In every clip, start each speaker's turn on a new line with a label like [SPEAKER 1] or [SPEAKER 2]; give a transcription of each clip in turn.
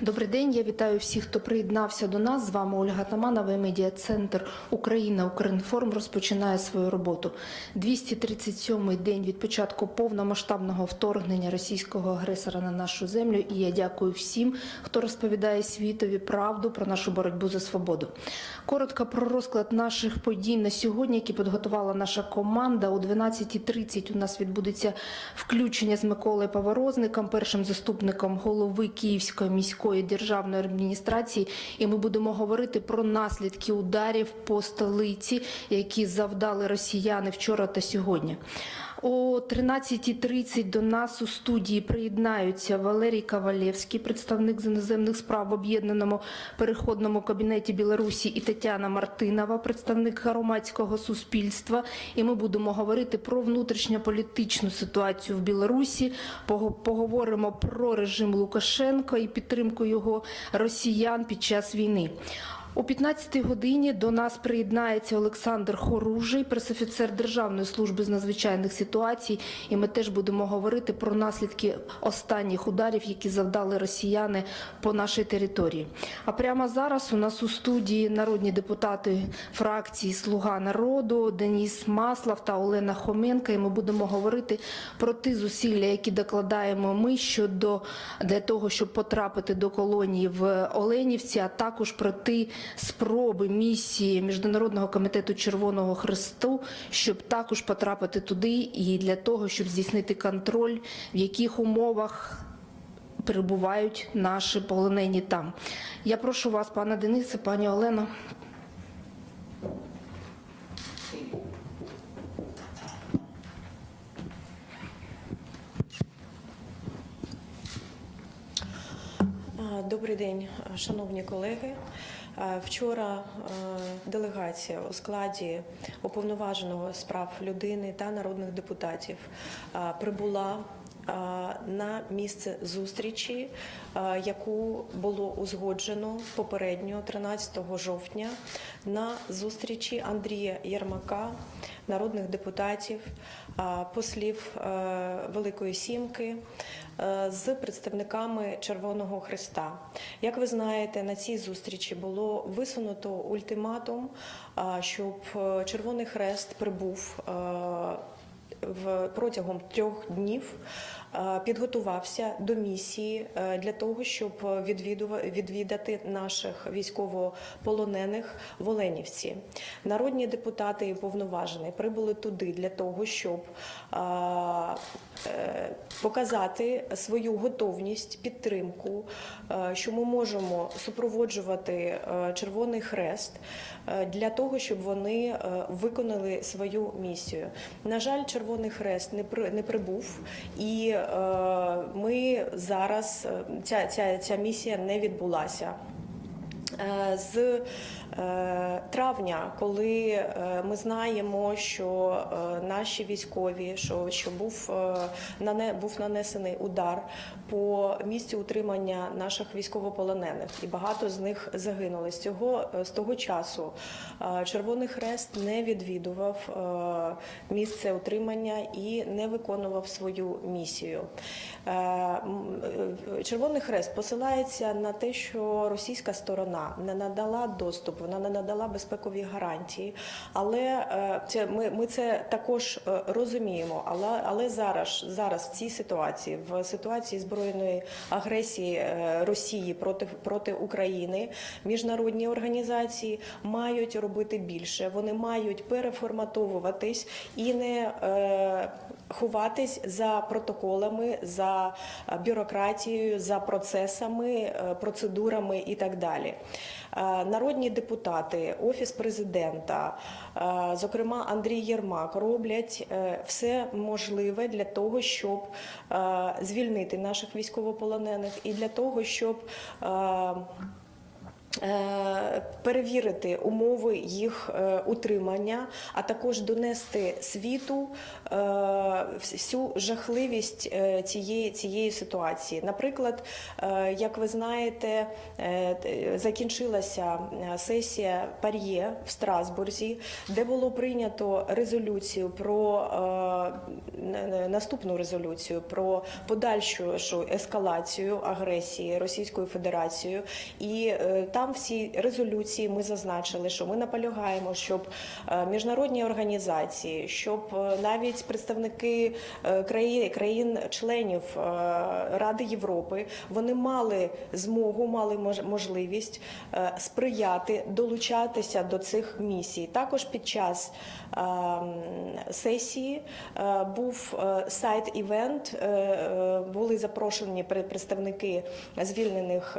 [SPEAKER 1] Добрий день. Я вітаю всіх, хто приєднався до нас. З вами Ольга Таманова. і Медіа-центр Україна Укрінформ розпочинає свою роботу. 237-й день від початку повномасштабного вторгнення російського агресора на нашу землю. І я дякую всім, хто розповідає світові правду про нашу боротьбу за свободу. Коротко про розклад наших подій на сьогодні, які підготувала наша команда. О 12.30 у нас відбудеться включення з Миколою Поворозником, першим заступником голови Київської міської державної адміністрації. І ми будемо говорити про наслідки ударів по столиці, які завдали росіяни вчора та сьогодні. О 13.30 до нас у студії приєднаються Валерій Кавалєвський, представник з іноземних справ в об'єднаному переходному кабінеті Білорусі, і Тетяна Мартинова, представник громадського суспільства. І ми будемо говорити про внутрішньополітичну ситуацію в Білорусі. Поговоримо про режим Лукашенко і підтримку його росіян під час війни. О 15-й годині до нас приєднається Олександр Хоружий, пресофіцер Державної служби з надзвичайних ситуацій. І ми теж будемо говорити про наслідки останніх ударів, які завдали росіяни по нашій території. А прямо зараз у нас у студії народні депутати фракції Слуга народу Деніс Маслав та Олена Хоменка. І ми будемо говорити про ті зусилля, які докладаємо ми щодо для того, щоб потрапити до колонії в Оленівці, а також про ті спроби місії Міжнародного комітету Червоного Хресту, щоб також потрапити туди, і для того, щоб здійснити контроль, в яких умовах. Перебувають наші полонені там. Я прошу вас, пане Денисе, пані Олено.
[SPEAKER 2] Добрий день, шановні колеги. А, Вчора е, делегація у складі уповноваженого з прав людини та народних депутатів прибула на місце зустрічі, яку було узгоджено попередньо 13 жовтня на зустрічі Андрія Єрмака, народних депутатів, послів е, Великої Сімки е, з представниками Червоного Христа. Як ви знаєте, на цій зустрічі було висунуто ультиматум, щоб е, Червоний Хрест прибув е, в протягом трьох днів е, підготувався до місії е, для того, щоб відвідати наших військовополонених в Оленівці. Народні депутати і повноважені прибули туди для того, щоб е, е, показати свою готовність, підтримку, е, що ми можемо супроводжувати е, Червоний Хрест е, для того, щоб вони е, виконали свою місію. На жаль, Червоний Хрест не при- не прибув, і е, ми зараз е, ця, ця, ця місія не відбулася. Е, З е, травня, коли е, ми знаємо, що е, наші військові, що, що був, е, був нанесений удар по місцю утримання наших військовополонених, і багато з них загинули. З цього з того часу е, Червоний Хрест не відвідував е, місце утримання і не виконував свою місію. Е, е, Червоний Хрест посилається на те, що російська сторона не надала доступ, вона не надала безпекові гарантії. Але е, це ми, ми це також е, розуміємо. Але але зараз, зараз в цій ситуації, в ситуації збройної агресії е, Росії проти проти України, міжнародні організації мають робити більше. Вони мають переформатовуватись і не ховатись за протоколами, за е, бюрократією, за процесами, е, процедурами і так далі. Е, Народні депутати, офіс президента, зокрема Андрій Єрмак, роблять все можливе для того, щоб звільнити наших військовополонених, і для того, щоб перевірити умови їх е, утримання, а також донести світу е, всю жахливість е, цієї, цієї ситуації. Наприклад, е, як ви знаєте, е, закінчилася е, сесія Пар'є в Страсбурзі, де було прийнято резолюцію про е, наступну резолюцію про подальшу ескалацію агресії Російською Федерацією. І е, там в цій резолюції ми зазначили, що ми наполягаємо, щоб е, міжнародні організації, щоб е, навіть представники е, країн, країн-членів Ради Європи вони мали змогу, мали мож- можливість сприяти долучатися до цих місій. Також під час сесії був сайт-івент, е, були запрошені пре- представники звільнених.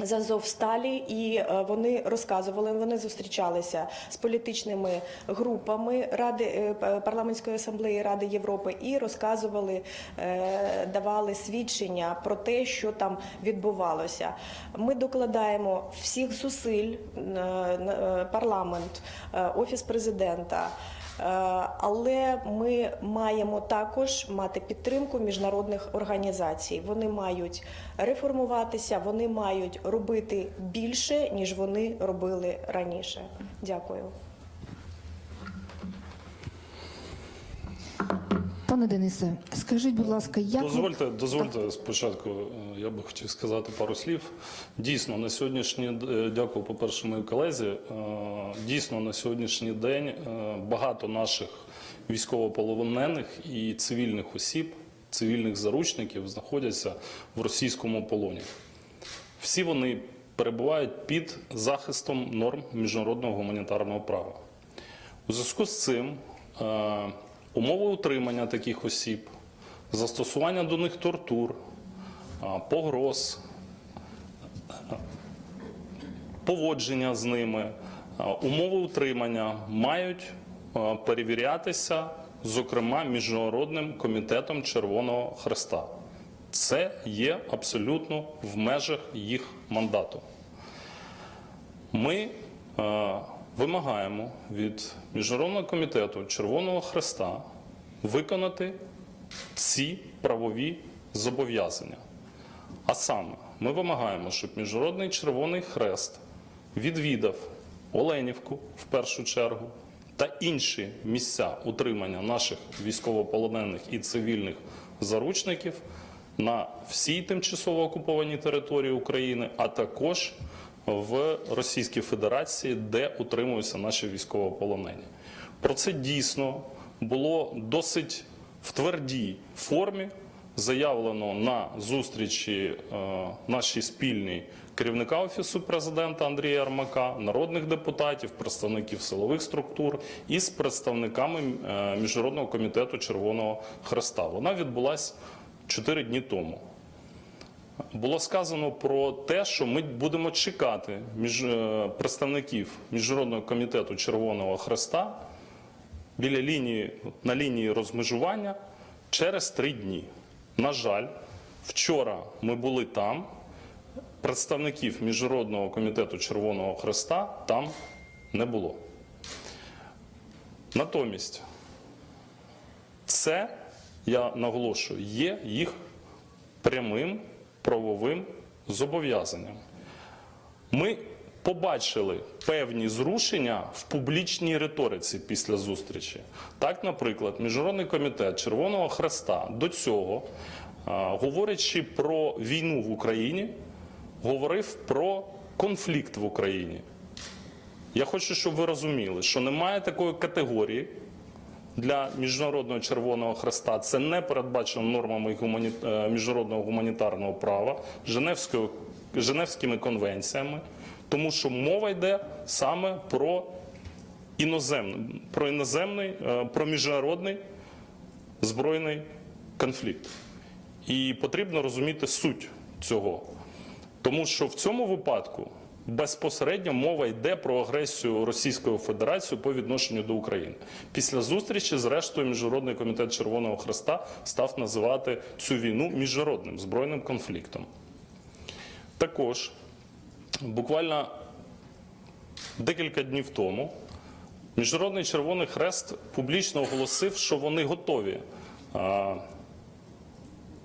[SPEAKER 2] З Азовсталі, і е, вони розказували, вони зустрічалися з політичними групами Ради е, парламентської асамблеї Ради Європи і розказували, е, давали свідчення про те, що там відбувалося. Ми докладаємо всіх зусиль парламент, офіс президента. Е, Але ми маємо також мати підтримку міжнародних організацій. Вони мають реформуватися, вони мають робити більше, ніж вони робили раніше. Дякую.
[SPEAKER 1] Пане Денисе, скажіть, будь ласка, як
[SPEAKER 3] Дозвольте, дозвольте спочатку. е, Я би хотів сказати пару слів. Дійсно, на сьогоднішній д- е, дякую, по-перше, моїй колезі. Е, Дійсно, на сьогоднішній день е, багато наших військовополонених і цивільних осіб, цивільних заручників знаходяться в російському полоні. Всі вони перебувають під захистом норм міжнародного гуманітарного права. У зв'язку з цим умови утримання таких осіб, застосування до них тортур, погроз, поводження з ними, умови утримання мають перевірятися, зокрема, Міжнародним комітетом Червоного Хреста. Це є абсолютно в межах їх мандату. Ми вимагаємо від Міжнародного комітету Червоного Хреста виконати ці правові зобов'язання. А саме, ми вимагаємо, щоб Міжнародний Червоний Хрест відвідав Оленівку в першу чергу та інші місця утримання наших військовополонених і цивільних заручників на всій тимчасово окупованій території України, а також в Російській Федерації, де утримуються наші військовополонені. Про це дійсно було досить в твердій формі заявлено на зустрічі е, нашій спільній керівника офісу президента Андрія Ярмака, народних депутатів, представників силових структур і з представниками е, міжнародного комітету Червоного Хреста. Вона відбулася 4 дні тому. Було сказано про те, що ми будемо чекати між, е, представників Міжнародного комітету Червоного Хреста біля лінії на лінії розмежування через три дні. На жаль, вчора ми були там. Представників Міжнародного комітету Червоного Хреста там не було. Натомість, це, я наголошую, є їх прямим правовим зобов'язанням. Ми побачили певні зрушення в публічній риториці після зустрічі. Так, наприклад, Міжнародний комітет Червоного Хреста до цього, говорячи про війну в Україні, говорив про конфлікт в Україні. Я хочу, щоб ви розуміли, що немає такої категорії для Міжнародного Червоного Хреста. Це не передбачено нормами гумані... е, міжнародного гуманітарного права, Женевською... Женевськими конвенціями, тому що мова йде саме про іноземний, про іноземний, е, про міжнародний збройний конфлікт. І потрібно розуміти суть цього. Тому що в цьому випадку безпосередньо мова йде про агресію Російської Федерації по відношенню до України. Після зустрічі, зрештою, Міжнародний комітет Червоного Хреста став називати цю війну міжнародним збройним конфліктом. Також буквально декілька днів тому Міжнародний Червоний Хрест публічно оголосив, що вони готові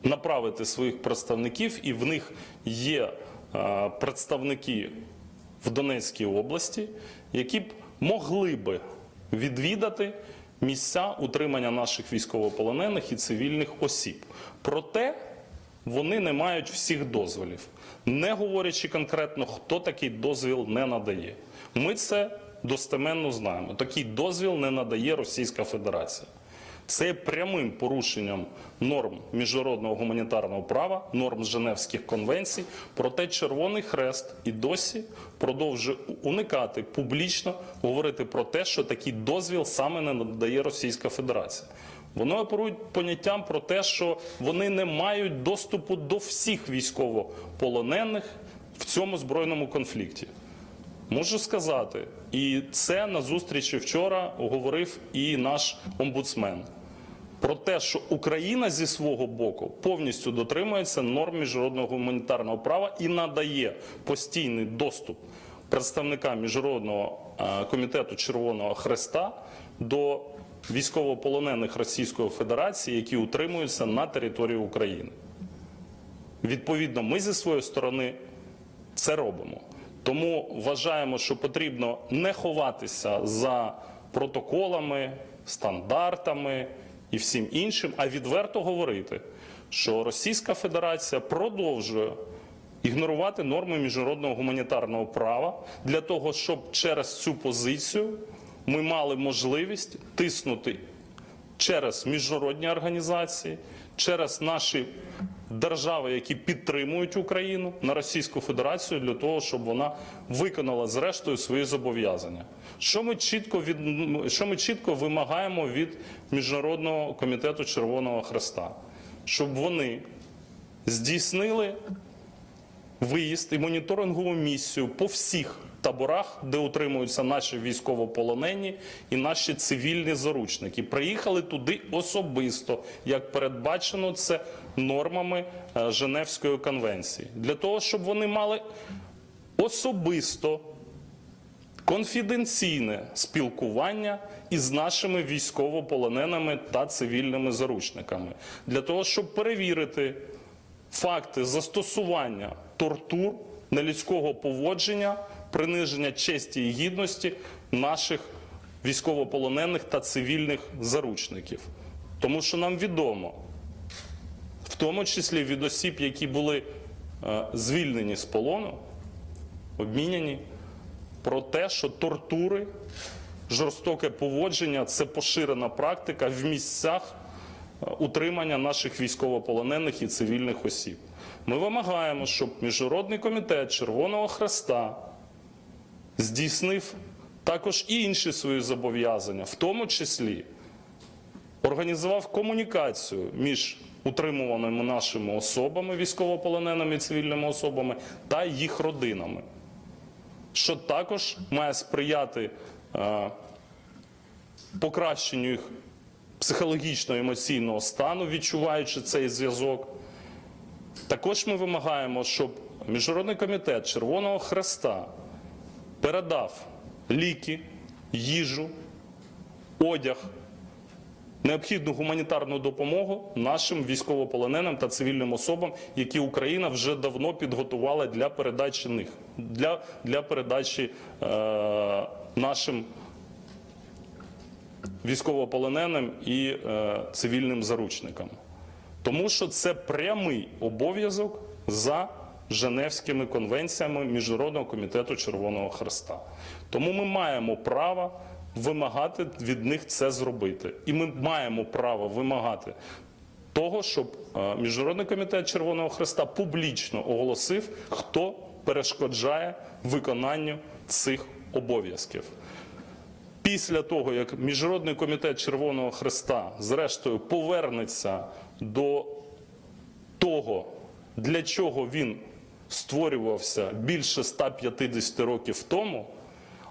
[SPEAKER 3] направити своїх представників, і в них є представники в Донецькій області, які б могли би відвідати місця утримання наших військовополонених і цивільних осіб. Проте вони не мають всіх дозволів, не говорячи конкретно, хто такий дозвіл не надає. Ми це достеменно знаємо. Такий дозвіл не надає Російська Федерація. Це є прямим порушенням норм міжнародного гуманітарного права, норм Женевських конвенцій. Проте Червоний Хрест і досі продовжує уникати публічно говорити про те, що такий дозвіл саме не надає Російська Федерація. Вони оперують поняттям про те, що вони не мають доступу до всіх військовополонених в цьому збройному конфлікті. Можу сказати, і це на зустрічі вчора говорив і наш омбудсмен. Про те, що Україна зі свого боку повністю дотримується норм міжнародного гуманітарного права і надає постійний доступ представникам міжнародного е, комітету Червоного Хреста до військовополонених Російської Федерації, які утримуються на території України. Відповідно, ми зі своєї сторони це робимо. Тому вважаємо, що потрібно не ховатися за протоколами, стандартами і всім іншим, а відверто говорити, що Російська Федерація продовжує ігнорувати норми міжнародного гуманітарного права для того, щоб через цю позицію ми мали можливість тиснути через міжнародні організації, через наші держави, які підтримують Україну на Російську Федерацію для того, щоб вона виконала зрештою свої зобов'язання. Що ми чітко від що ми чітко вимагаємо від міжнародного комітету Червоного Хреста, щоб вони здійснили виїзд і моніторингову місію по всіх таборах, де утримуються наші військовополонені і наші цивільні заручники. Приїхали туди особисто, як передбачено це нормами е, Женевської конвенції, для того, щоб вони мали особисто конфіденційне спілкування із нашими військовополоненими та цивільними заручниками, для того, щоб перевірити факти застосування тортур, нелюдського поводження, приниження честі і гідності наших військовополонених та цивільних заручників. Тому що нам відомо, в тому числі від осіб, які були е, звільнені з полону, обміняні, про те, що тортури, жорстоке поводження це поширена практика в місцях утримання наших військовополонених і цивільних осіб. Ми вимагаємо, щоб Міжнародний комітет Червоного Хреста здійснив також і інші свої зобов'язання, в тому числі організував комунікацію між утримуваними нашими особами, військовополоненими і цивільними особами та їх родинами, що також має сприяти е, покращенню їх психологічного емоційного стану, відчуваючи цей зв'язок. Також ми вимагаємо, щоб Міжнародний комітет Червоного Хреста передав ліки, їжу, одяг, необхідну гуманітарну допомогу нашим військовополоненим та цивільним особам, які Україна вже давно підготувала для передачі них, для, для передачі е, нашим військовополоненим і е, цивільним заручникам. Тому що це прямий обов'язок за Женевськими конвенціями Міжнародного комітету Червоного Хреста. Тому ми маємо право вимагати від них це зробити. І ми маємо право вимагати того, щоб е, Міжнародний комітет Червоного Хреста публічно оголосив, хто перешкоджає виконанню цих обов'язків. Після того, як Міжнародний комітет Червоного Хреста зрештою повернеться до того, для чого він створювався більше 150 років тому,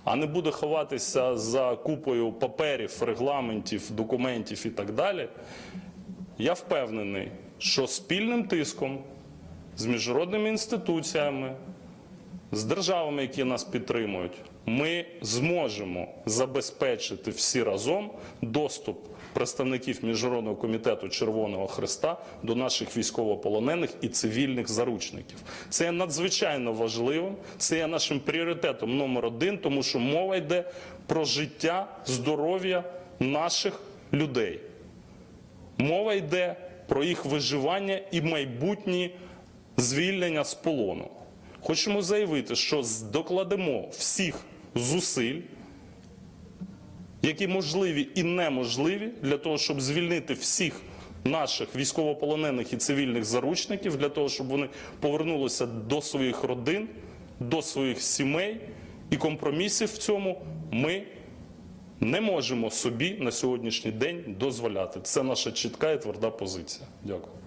[SPEAKER 3] а не буде ховатися за купою паперів, регламентів, документів і так далі, я впевнений, що спільним тиском з міжнародними інституціями, з державами, які нас підтримують, ми зможемо забезпечити всі разом доступ представників Міжнародного комітету Червоного Христа до наших військовополонених і цивільних заручників. Це є надзвичайно важливим, це є нашим пріоритетом номер один, тому що мова йде про життя, здоров'я наших людей. Мова йде про їх виживання і майбутнє звільнення з полону. Хочемо заявити, що докладемо всіх зусиль, які можливі і неможливі, для того, щоб звільнити всіх наших військовополонених і цивільних заручників, для того, щоб вони повернулися до своїх родин, до своїх сімей. І компромісів в цьому ми не можемо собі на сьогоднішній день дозволяти. Це наша чітка і тверда позиція. Дякую.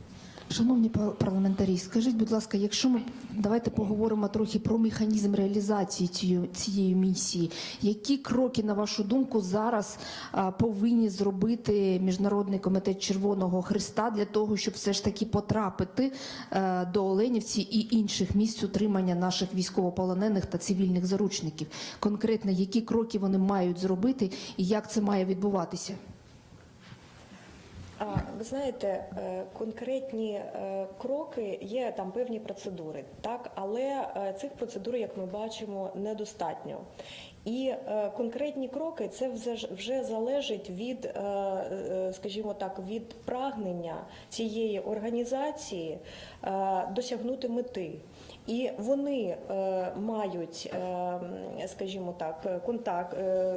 [SPEAKER 1] Шановні пар- парламентарі, скажіть, будь ласка, якщо ми давайте поговоримо трохи про механізм реалізації цієї, цієї місії, які кроки, на вашу думку, зараз а, повинні зробити Міжнародний комітет Червоного Христа для того, щоб все ж таки потрапити е, до Оленівці і інших місць утримання наших військовополонених та цивільних заручників? Конкретно, які кроки вони мають зробити і як це має відбуватися?
[SPEAKER 2] А, Ви знаєте, е, конкретні е, кроки є там певні процедури, так але е, цих процедур, як ми бачимо, недостатньо. І конкретні кроки це вже залежить від, скажімо так, від прагнення цієї організації досягнути мети. І вони е, мають, е, скажімо так, контакт, е,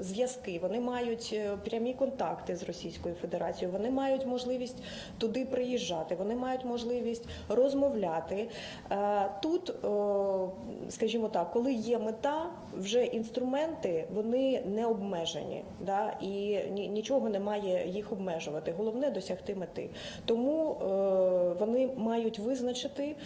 [SPEAKER 2] зв'язки, вони мають прямі контакти з Російською Федерацією, вони мають можливість туди приїжджати, вони мають можливість розмовляти. Тут, скажімо так, коли є мета, вже інструменти вони не обмежені, да, і нічого не має їх обмежувати. Головне досягти мети. Тому вони мають визначити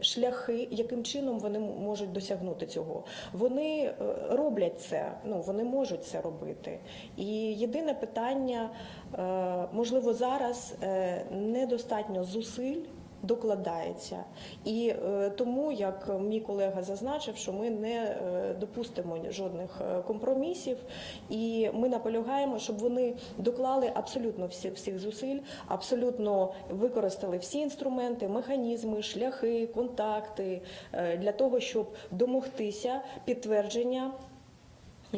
[SPEAKER 2] шляхи, яким чином вони можуть досягнути цього. Вони е, роблять це, ну вони можуть це робити. І єдине питання, е, можливо, зараз е, недостатньо зусиль. Докладається. І е, тому, як мій колега зазначив, що ми не е, допустимо жодних е, компромісів, і ми наполягаємо, щоб вони доклали абсолютно всі всіх зусиль, абсолютно використали всі інструменти, механізми, шляхи, контакти для того, щоб домогтися підтвердження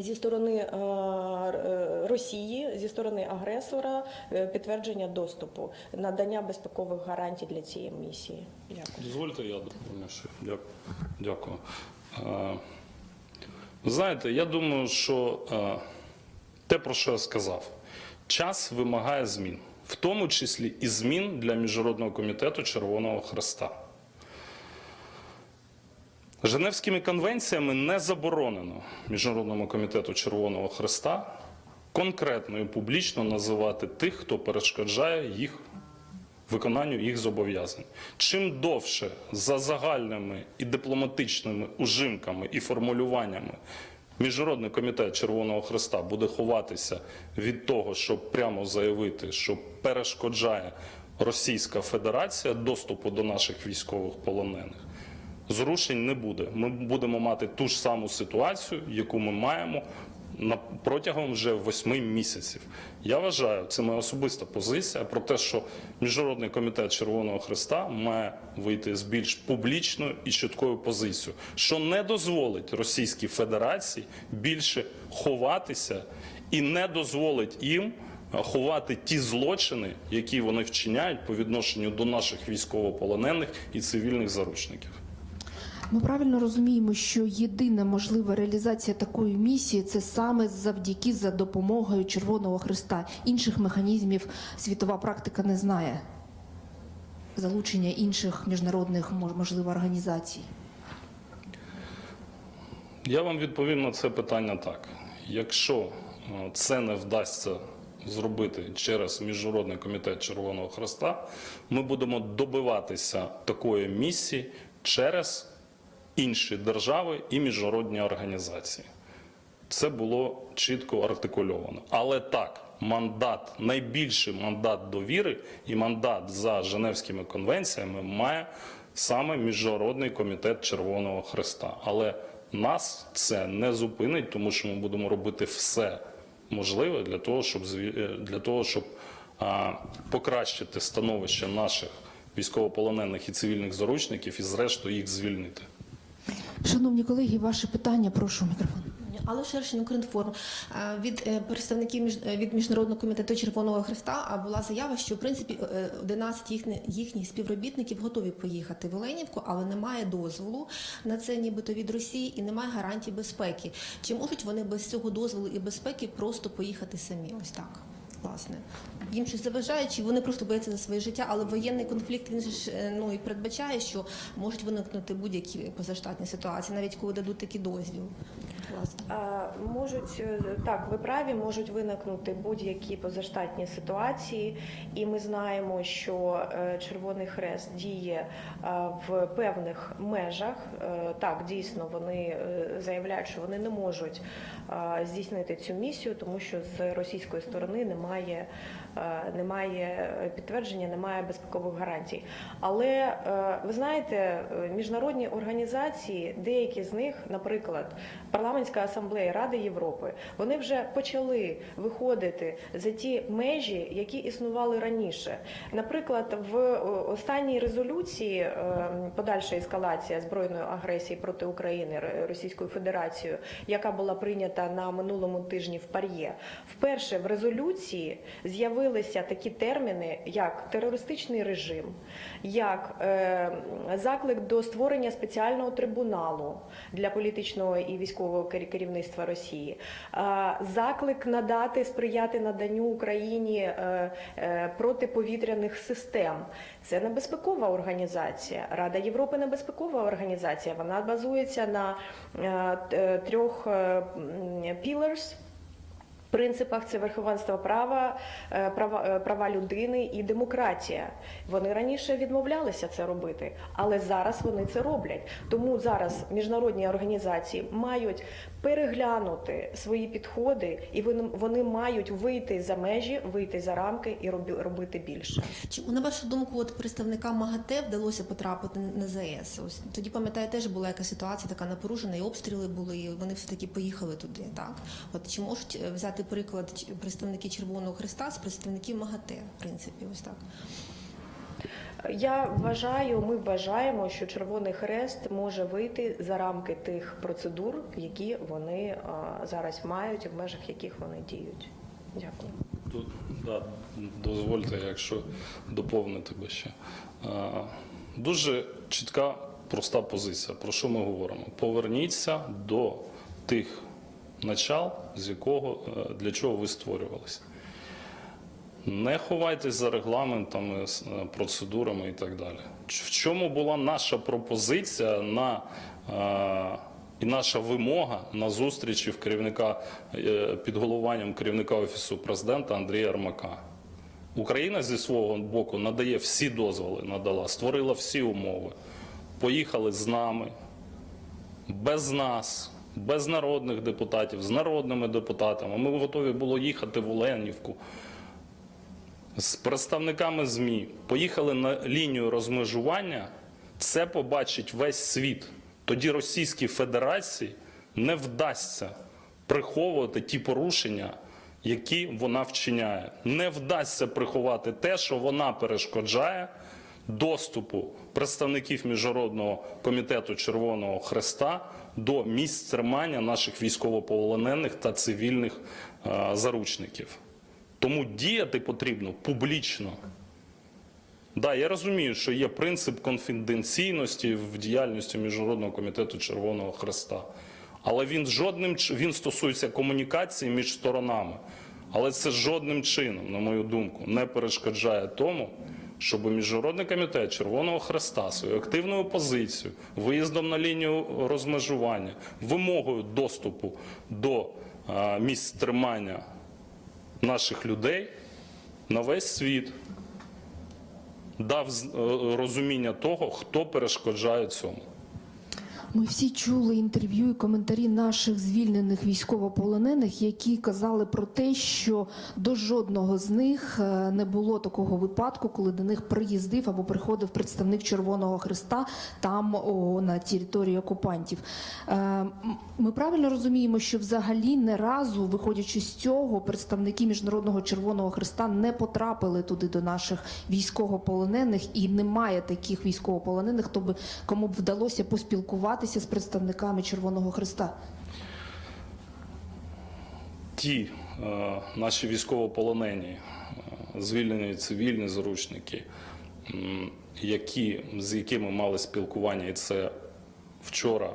[SPEAKER 2] зі сторони е, е, Росії, зі сторони агресора, е, підтвердження доступу, надання безпекових гарантій для цієї місії. Дякую.
[SPEAKER 3] Дозвольте, я доповню. Дякую. Дякую. Знаєте, я думаю, що те, про що я сказав, час вимагає змін, в тому числі і змін для Міжнародного комітету Червоного Хреста. Женевськими конвенціями не заборонено Міжнародному комітету Червоного Хреста конкретно і публічно називати тих, хто перешкоджає їх виконанню їх зобов'язань. Чим довше за загальними і дипломатичними ужимками і формулюваннями Міжнародний комітет Червоного Христа буде ховатися від того, щоб прямо заявити, що перешкоджає Російська Федерація доступу до наших військових полонених, зрушень не буде. Ми будемо мати ту ж саму ситуацію, яку ми маємо протягом вже восьми місяців. Я вважаю, це моя особиста позиція про те, що Міжнародний комітет Червоного Христа має вийти з більш публічною і чіткою позицією, що не дозволить Російській Федерації більше ховатися і не дозволить їм ховати ті злочини, які вони вчиняють по відношенню до наших військовополонених і цивільних заручників.
[SPEAKER 1] Ми правильно розуміємо, що єдина можлива реалізація такої місії це саме завдяки за допомогою Червоного Христа. Інших механізмів світова практика не знає. Залучення інших міжнародних мож- можливо організацій.
[SPEAKER 3] Я вам відповім на це питання так. Якщо е, це не вдасться зробити через Міжнародний комітет Червоного Хреста, ми будемо добиватися такої місії через інші держави і міжнародні організації. Це було чітко артикульовано. Але так, мандат, найбільший мандат довіри і мандат за Женевськими конвенціями має саме Міжнародний комітет Червоного Христа. Але нас це не зупинить, тому що ми будемо робити все можливе для того, щоб е, для того, щоб а, покращити становище наших військовополонених і цивільних заручників і, зрештою, їх звільнити.
[SPEAKER 1] Шановні колеги, ваше питання, прошу мікрофон.
[SPEAKER 4] Але Шершин Укрінформ е, від е, представників е, від міжнародного комітету Червоного Христа була заява, що в принципі е, 11 їхні- їхніх співробітників готові поїхати в Оленівку, але немає дозволу на це, нібито від Росії, і немає гарантій безпеки. Чи можуть вони без цього дозволу і безпеки просто поїхати самі? Ось так. Власне, їм щось заважає, чи вони просто бояться за своє життя, але воєнний конфлікт він ж е, ну і передбачає, що можуть виникнути будь-які позаштатні ситуації, навіть коли дадуть такий дозвіл. Власне.
[SPEAKER 2] Можуть е, так, ви праві, можуть виникнути будь-які позаштатні ситуації, і ми знаємо, що е, Червоний Хрест діє в певних межах. Е, Так, дійсно, вони заявляють, що вони не можуть здійснити цю місію, тому що з російської сторони немає, немає підтвердження, немає безпекових гарантій. Але ви знаєте, міжнародні організації, деякі з них, наприклад, парламентська асамблея Ради Європи, вони вже почали виходити за ті межі, які існували раніше. Наприклад, в е, останній резолюції е, подальша ескалація збройної агресії проти України Російською Федерацією, яка була прийнята на минулому тижні в Пар'є, вперше в резолюції з'явилися такі терміни, як терористичний режим, як е, заклик до створення спеціального трибуналу для політичного і військового кер- керівництва Росії, заклик надати сприяти наданню Україні е, е, протиповітряних систем. Це небезпекова організація. Рада Європи небезпекова організація. Вона базується на е, трьох pillars – принципах це верховенство права, е, права, е, права людини і демократія. Вони раніше відмовлялися це робити, але зараз вони це роблять. Тому зараз міжнародні організації мають переглянути свої підходи, і вони, вони мають вийти за межі, вийти за рамки і робити більше.
[SPEAKER 4] Чи на вашу думку, от представникам МАГАТЕ вдалося потрапити на ЗАЕС? Ось тоді пам'ятаю, теж була якась ситуація така напоружена, і обстріли були, і вони все таки поїхали туди. Так от чи можуть е, взяти приклад представники Червоного Христа з представників МАГАТЕ, в принципі, ось так.
[SPEAKER 2] Я вважаю, ми вважаємо, що Червоний Хрест може вийти за рамки тих процедур, які вони зараз мають, і в межах яких вони діють. Дякую.
[SPEAKER 3] Тут, да, дозвольте, якщо доповнити би ще. Дуже чітка, проста позиція. Про що ми говоримо? Поверніться до тих начал, з якого е, для чого ви створювалися. Не ховайтесь за регламентами, е, процедурами і так далі. В чому була наша пропозиція на е, і наша вимога на зустрічі в керівника е, під головуванням керівника офісу президента Андрія Армака? Україна зі свого боку надає всі дозволи, надала, створила всі умови. Поїхали з нами, без нас, без народних депутатів, з народними депутатами. Ми готові було їхати в Оленівку з представниками ЗМІ. Поїхали на лінію розмежування. Це побачить весь світ. Тоді Російській Федерації не вдасться приховувати ті порушення, які вона вчиняє. Не вдасться приховати те, що вона перешкоджає доступу представників Міжнародного комітету Червоного Хреста до місць тримання наших військовополонених та цивільних е, заручників. Тому діяти потрібно публічно. Да, я розумію, що є принцип конфіденційності в діяльності Міжнародного комітету Червоного Хреста. Але він жодним він стосується комунікації між сторонами. Але це жодним чином, на мою думку, не перешкоджає тому, щоб Міжнародний комітет Червоного Хреста свою активною позицію, виїздом на лінію розмежування, вимогою доступу до місць тримання наших людей на весь світ дав е, розуміння того, хто перешкоджає цьому.
[SPEAKER 1] Ми всі чули інтерв'ю і коментарі наших звільнених військовополонених, які казали про те, що до жодного з них е, не було такого випадку, коли до них приїздив або приходив представник Червоного Христа там о, на території окупантів. Е, Ми правильно розуміємо, що взагалі не разу, виходячи з цього, представники Міжнародного Червоного Христа не потрапили туди до наших військовополонених, і немає таких військовополонених, хто би кому б вдалося поспілкуватися з представниками Червоного Христа.
[SPEAKER 3] Ті е, наші військовополонені, е, звільнені цивільні заручники, які, з якими мали спілкування, і це вчора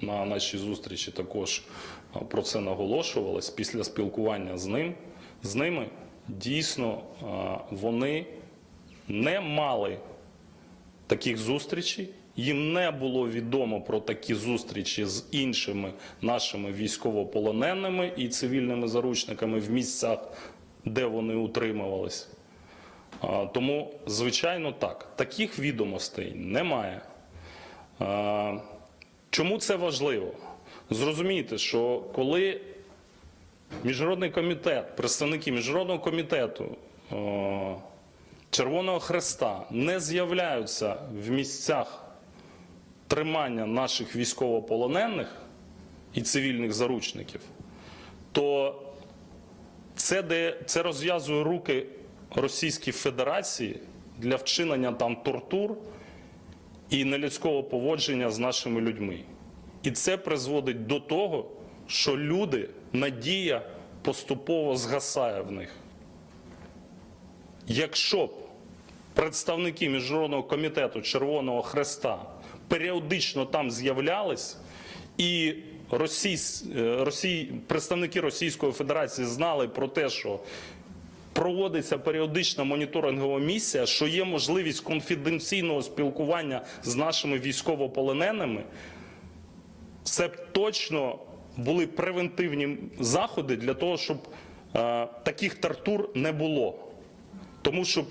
[SPEAKER 3] на нашій зустрічі також е, про це наголошувалось. Після спілкування з ним, з ними дійсно е, вони не мали таких зустрічей. Їм не було відомо про такі зустрічі з іншими нашими військовополоненими і цивільними заручниками в місцях, де вони утримувались. Тому, звичайно, так, таких відомостей немає. Чому це важливо? Зрозумійте, що коли Міжнародний комітет, представники Міжнародного комітету Червоного Хреста не з'являються в місцях тримання наших військовополонених і цивільних заручників, то це, де, це розв'язує руки Російській Федерації для вчинення там тортур і нелюдського поводження з нашими людьми. І це призводить до того, що люди, надія поступово згасає в них. Якщо б представники Міжнародного комітету Червоного Хреста періодично там з'являлись, і російсь, е, росій, представники Російської Федерації знали про те, що проводиться періодична моніторингова місія, що є можливість конфіденційного спілкування з нашими військовополоненими, це точно були превентивні заходи для того, щоб е, таких тортур не було. Тому щоб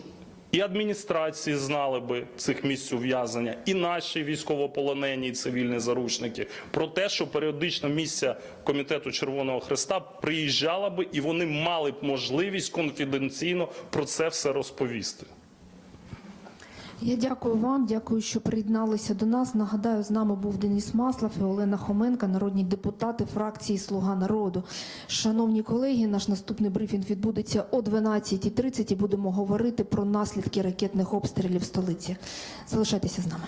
[SPEAKER 3] і адміністрації знали би цих місць ув'язнення, і наші військовополонені і цивільні заручники про те, що періодично місія комітету Червоного Христа приїжджала би і вони мали б можливість конфіденційно про це все розповісти.
[SPEAKER 1] Я дякую вам, дякую, що приєдналися до нас. Нагадаю, з нами був Денис Маслав і Олена Хоменка, народні депутати фракції Слуга народу. Шановні колеги, наш наступний брифінг відбудеться о 12.30 і будемо говорити про наслідки ракетних обстрілів в столиці. Залишайтеся з нами.